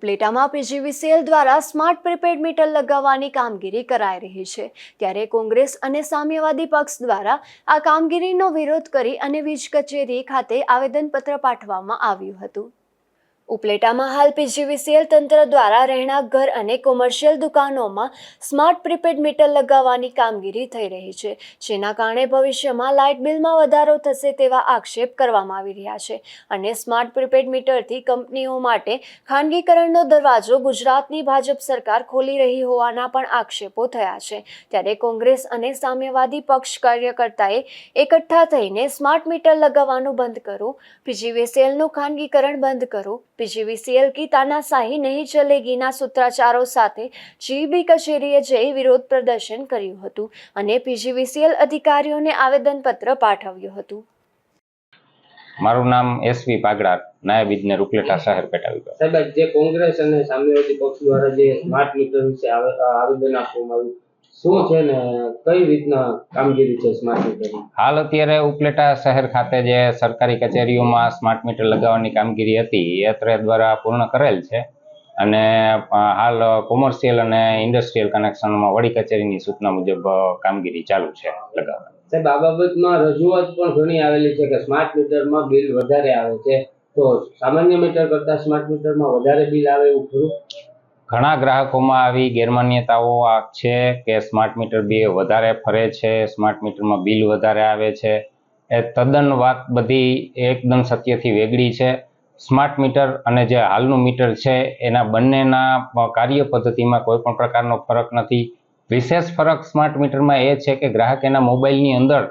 ઉપલેટામાં PGVCL દ્વારા smart prepaid meter લગાવવાની કામગીરી કરાઈ રહી છે. ત્યારે કોંગ્રેસ અને સામ્યવાદી પક્ષ દ્વારા આ કામગીરીનો વિરોધ કરી અને વીજ કચેરી ખાતે આવેદનપત્ર પાઠવવામાં આવ્યું હતું. ઉપલેટામાં હાલ પીજીવીસીએલ તંત્ર દ્વારા રહેણાંક ઘર અને કોમર્શિયલ દુકાનોમાં સ્માર્ટ પ્રીપેડ મીટર લગાવવાની કામગીરી થઈ રહી છે, જેના કારણે ભવિષ્યમાં લાઇટ બિલમાં વધારો થશે તેવા આક્ષેપ કરવામાં આવી રહ્યા છે. અને સ્માર્ટ પ્રીપેડ મીટરથી કંપનીઓ માટે ખાનગીકરણનો દરવાજો ગુજરાતની ભાજપ સરકાર ખોલી રહી હોવાના પણ આક્ષેપો થયા છે. ત્યારે કોંગ્રેસ અને સામ્યવાદી પક્ષ કાર્યકર્તાએ એકઠા થઈને સ્માર્ટ મીટર લગાવવાનું બંધ કરો પીજીવીસીએલનું ખાનગીકરણ બંધ કરો પીજીવીસીએલ કી તાનાશાહી નહીં ચલેગીના સૂત્રાચારો સાથે જીબી કચેરીએ જઈ વિરોધ પ્રદર્શન કર્યું હતું અને પીજીવીસીએલ અધિકારીઓને આવેદનપત્ર પાઠવ્યું હતું. મારું નામ એસવી પાગડા નાયબ ઇજનેર ઉપલેટા શહેર પેટા વિભાગ સાહેબ જે કોંગ્રેસ અને સામ્યવાદી પક્ષ દ્વારા જે સ્માર્ટ મીટર વિશે આવેદન આપવામાં આવ્યું શું છે ને કઈ રીતના કામગીરી છે સ્માર્ટ મીટરની હાલ અત્યારે ઉપલેટા શહેર ખાતે જે સરકારી કચેરીઓમાં સ્માર્ટ મીટર લગાવવાની કામગીરી હતી એ અત્રે દ્વારા પૂર્ણ કરેલ છે. અને હાલ કોમર્શિયલ અને ઇન્ડસ્ટ્રીયલ કનેક્શનમાં વડી કચેરીની સૂચના મુજબ કામગીરી ચાલુ છે લગાવવાની. સાહેબ આ બાબતમાં રજૂઆત પણ ઘણી આવેલી છે કે સ્માર્ટ મીટરમાં બિલ વધારે આવે છે. તો સામાન્ય મીટર કરતા સ્માર્ટ મીટરમાં વધારે બિલ આવે એવું ખરું? ઘણા ગ્રાહકોમાં આવી ગેરમાન્યતાઓ છે કે સ્માર્ટ મીટર બે વધારે ફરે છે, સ્માર્ટ મીટરમાં બિલ વધારે આવે છે. એ તદ્દન વાત બધી એકદમ સત્યથી વેગળી છે. સ્માર્ટ મીટર અને જે હાલનું મીટર છે, એના બંનેના કાર્ય પદ્ધતિમાં કોઈ પણ પ્રકારનો ફરક નથી. વિશેષ ફરક સ્માર્ટ મીટરમાં એ છે કે ગ્રાહક એના મોબાઈલની અંદર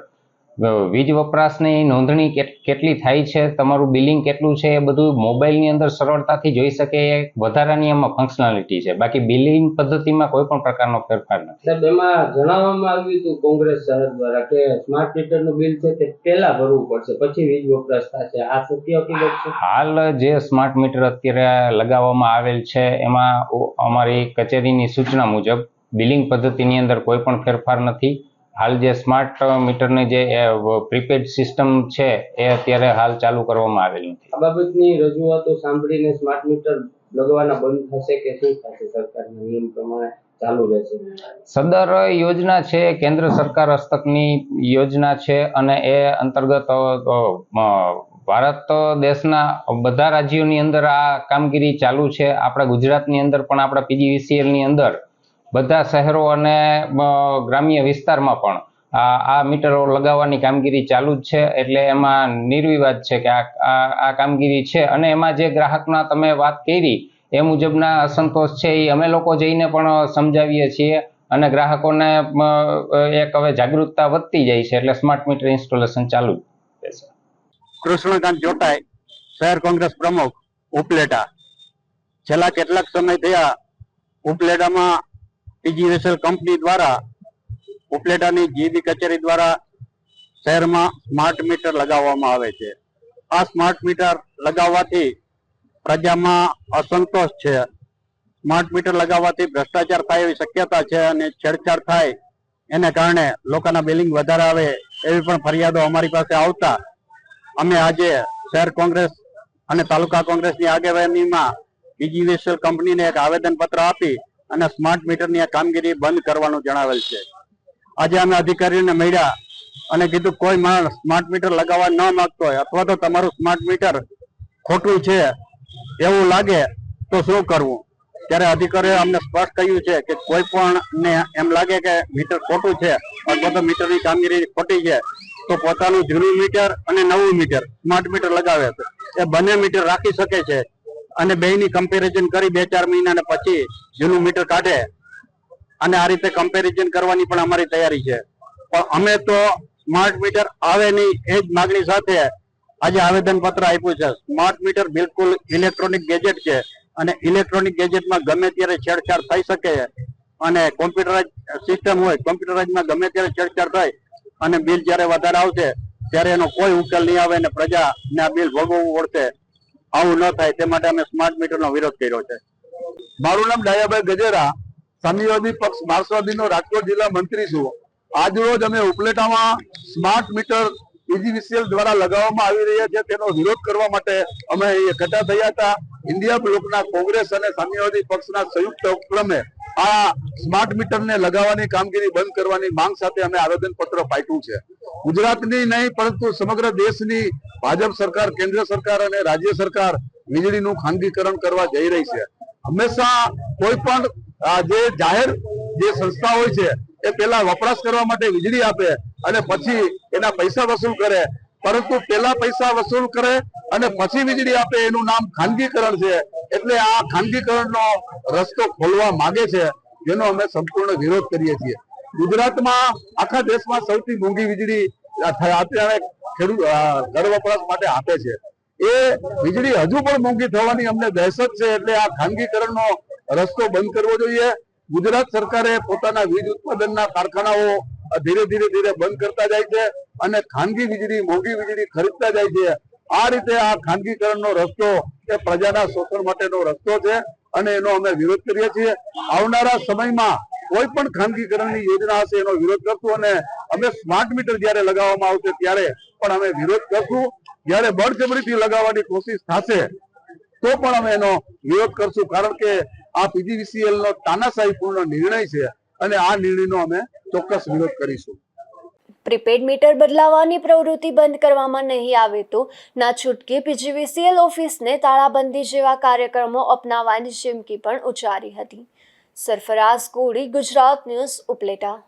વીજ વપરાશની નોંધણી કેટલી થાય છે? તમારું બિલિંગ કેટલું છે? એ બધું મોબાઈલની અંદર સરળતાથી જોઈ શકે એ વધારાની એમાં ફંક્શનાલિટી છે. બાકી બિલિંગ પદ્ધતિમાં કોઈ પણ પ્રકારનો ફેરફાર નથી. સાહેબ એમાં જણાવવામાં આવ્યું હતું કોંગ્રેસ શહેર દ્વારા કે સ્માર્ટ મીટરનું બિલ છે તે પહેલા ભરવું પડશે પછી વીજ વપરાશ થશે. આ સત્ય હકીકત છે? હાલ જે સ્માર્ટ મીટર અત્યારે લગાવવામાં આવેલ છે એમાં અમારી કચેરીની સૂચના મુજબ બિલિંગ પદ્ધતિની અંદર કોઈ પણ ફેરફાર નથી. હાલ જે સ્માર્ટ મીટરની જે પ્રીપેડ સિસ્ટમ છે એ અત્યારે હાલ ચાલુ કરવામાં આવેલ નથી. આ બાબતની રજૂઆતો સાંભળીને સ્માર્ટ મીટર લગાવવાના બંધ થશે કે શું થશે? સરકારના નિયમ પ્રમાણે ચાલુ રહેશે. સદર યોજના છે કેન્દ્ર સરકાર હસ્તકની યોજના છે અને એ અંતર્ગત ભારત દેશના બધા રાજ્યોની અંદર આ કામગીરી ચાલુ છે. આપણા ગુજરાતની અંદર પણ આપણા પીજીવીસીએલની અંદર બધા શહેરો અને ગ્રામ્ય વિસ્તારમાં પણ આ મીટરો લગાવવાની કામગીરી ચાલુ જ છે. એટલે એમાં નિર્વિવાદ છે કે આ, આ- કામગીરી છે. અને એમાં જે ગ્રાહકના તમે વાત કરી, એ મુજબના અસંતોષ છે. એ અમે લોકો જઈને પણ સમજાવીએ છીએ અને ગ્રાહકોને એક હવે જાગૃતતા વધતી જાય છે. એટલે સ્માર્ટ મીટર ઇન્સ્ટોલેશન ચાલુ છે કૃષ્ણકાંત જોટાઈ, શહેર કોંગ્રેસ પ્રમુખ ઉપલેટા. છેલ્લા કેટલાક સમય થયા ઉપલેટામાં પીજીવીએસએલ કંપની દ્વારા, ઉપલેટાની જીબી કચેરી દ્વારા શહેરમાં સ્માર્ટ મીટર લગાવવામાં આવે છે. આ સ્માર્ટ મીટર લગાવવાથી પ્રજામાં અસંતોષ છે. સ્માર્ટ મીટર લગાવવાથી ભ્રષ્ટાચાર થાય એવી શક્યતા છે અને છેડછાડ થાય એને કારણે લોકોના બિલિંગ વધારે આવે એવી પણ ફરિયાદો અમારી પાસે આવતા. અમે આજે શહેર કોંગ્રેસ અને તાલુકા કોંગ્રેસની આગેવાનીમાં પીજીવીએસએલ કંપનીને એક આવેદનપત્ર આપી અને સ્માર્ટ મીટરની આ કામગીરી બંધ કરવાનું જણાવેલ છે. આજે અમે અધિકારીઓને મળ્યા અને કીધું કોઈ માણસ સ્માર્ટ મીટર લગાવવા ન માંગતો હોય અથવા તો તમારું સ્માર્ટ મીટર ખોટું છે એવું લાગે તો શું કરવું? ત્યારે અધિકારીએ અમને સ્પષ્ટ કહ્યું છે કે કોઈ પણ ને એમ લાગે કે મીટર ખોટું છે અથવા તો મીટરની કામગીરી ખોટી છે, તો પોતાનું જૂનું મીટર અને નવું મીટર સ્માર્ટ મીટર લગાવે છે. એ બંને મીટર રાખી શકે છે. અને બેની કમ્પેરિઝન કરી બે ચાર મહિના પછી જૂનું મીટર કાઢે. અને આ રીતે કમ્પેરિઝન કરવાની પણ અમારી તૈયારી છે. પણ અમે તો સ્માર્ટ મીટર આવે નહીં, એ જ માગણી સાથે આજે આવેદન પત્ર આપ્યું છે. સ્માર્ટ મીટર બિલકુલ ઇલેક્ટ્રોનિક ગેજેટ છે. અને ઇલેક્ટ્રોનિક ગેજેટમાં ગમે ત્યારે છેડછાડ થઈ શકે અને કોમ્પ્યુટરાઇઝ સિસ્ટમ હોય કોમ્પ્યુટરાઇઝમાં ગમે ત્યારે છેડછાડ થાય અને બિલ જ્યારે વધારે આવશે, ત્યારે એનો કોઈ ઉકેલ નહીં આવે અને પ્રજાને આ બિલ ભોગવવું પડશે. આવું ન થાય, તે માટે અમે સ્માર્ટ મીટરનો વિરોધ કર્યો છે. મારું નામ ડાયાભાઈ ગજેરા સામ્યવાદી પક્ષ, માર્ક્સવાદીનો રાજકોટ જિલ્લા મંત્રી છું. આજરોજ અમે ઉપલેટામાં સ્માર્ટ મીટર પીજીવીસીએલ દ્વારા લગાવવામાં આવી રહ્યા છે, તેનો વિરોધ કરવા માટે અમે એકઠા થયા હતા. ઇન્ડિયા બ્લોકના કોંગ્રેસ અને સામ્યવાદી પક્ષના સંયુક્ત ઉપક્રમે આ સ્માર્ટ મીટરને લગાવવાની કામગીરી બંધ કરવાની માંગ સાથે અમે આવેદન પત્ર પાઠવ્યું છે. ગુજરાતની નહીં, પરંતુ સમગ્ર દેશની ભાજપ સરકાર, કેન્દ્ર સરકાર અને રાજ્ય સરકાર વીજળીનું ખાનગીકરણ કરવા જઈ રહી છે. હંમેશા કોઈ પણ જે જાહેર જે સંસ્થા હોય છે, એ પેલા વપરાશ કરવા માટે વીજળી આપે અને પછી એના પૈસા વસૂલ કરે. પરંતુ પેલા પૈસા વસૂલ કરે અને પછી વીજળી આપે, એનું નામ ખાનગીકરણ છે. એટલે આ ખાનગીકરણનો રસ્તો ખોલવા માંગે છે, જેનો અમે સંપૂર્ણ વિરોધ કરીએ છીએ. ગુજરાતમાં આખા દેશમાં સૌથી મોંઘી વીજળી અત્યારે ખેડૂત ઘર વપરાશ માટે આપે છે. એ વીજળી હજુ પણ મોંઘી થવાની અમને દહેશત છે એટલે આ ખાનગીકરણનો રસ્તો બંધ કરવો જોઈએ. ગુજરાત સરકારે પોતાના વીજ ઉત્પાદનના કારખાનાઓ ધીરે ધીરે ધીરે બંધ કરતા જાય છે અને ખાનગી વીજળી, મોંઘી વીજળી ખરીદતા જાય છે. આ રીતે આ ખાનગીકરણનો રસ્તો એ પ્રજાના શોષણ માટેનો રસ્તો છે અને એનો અમે વિરોધ કરીએ છીએ. આવનારા સમયમાં કોઈ પણ ખાનગીકરણની યોજના હશે, એનો વિરોધ કરશું અને અમે સ્માર્ટ મીટર જ્યારે લગાવવામાં આવશે ત્યારે પણ અમે વિરોધ કરશું. જ્યારે બળજબરીથી લગાવવાની કોશિશ થશે, તો પણ અમે એનો વિરોધ કરશું. કારણ કે આ પીજીવીસીએલ નો તાનાશાહીપૂર્ણ નિર્ણય છે અને આ નિર્ણયનો અમે ચોક્કસ વિરોધ કરીશું. પ્રીપેડ મીટર બદલાવવાની પ્રવૃત્તિ બંધ કરવામાં નહીં આવે તો ના છૂટકે પીજીવીસીએલ ઓફિસને તાળાબંધી જેવા કાર્યક્રમો અપનાવવાની ચીમકી પણ ઉચ્ચારી હતી. સરફરાઝ કોડી ગુજરાત ન્યૂઝ ઉપલેટા.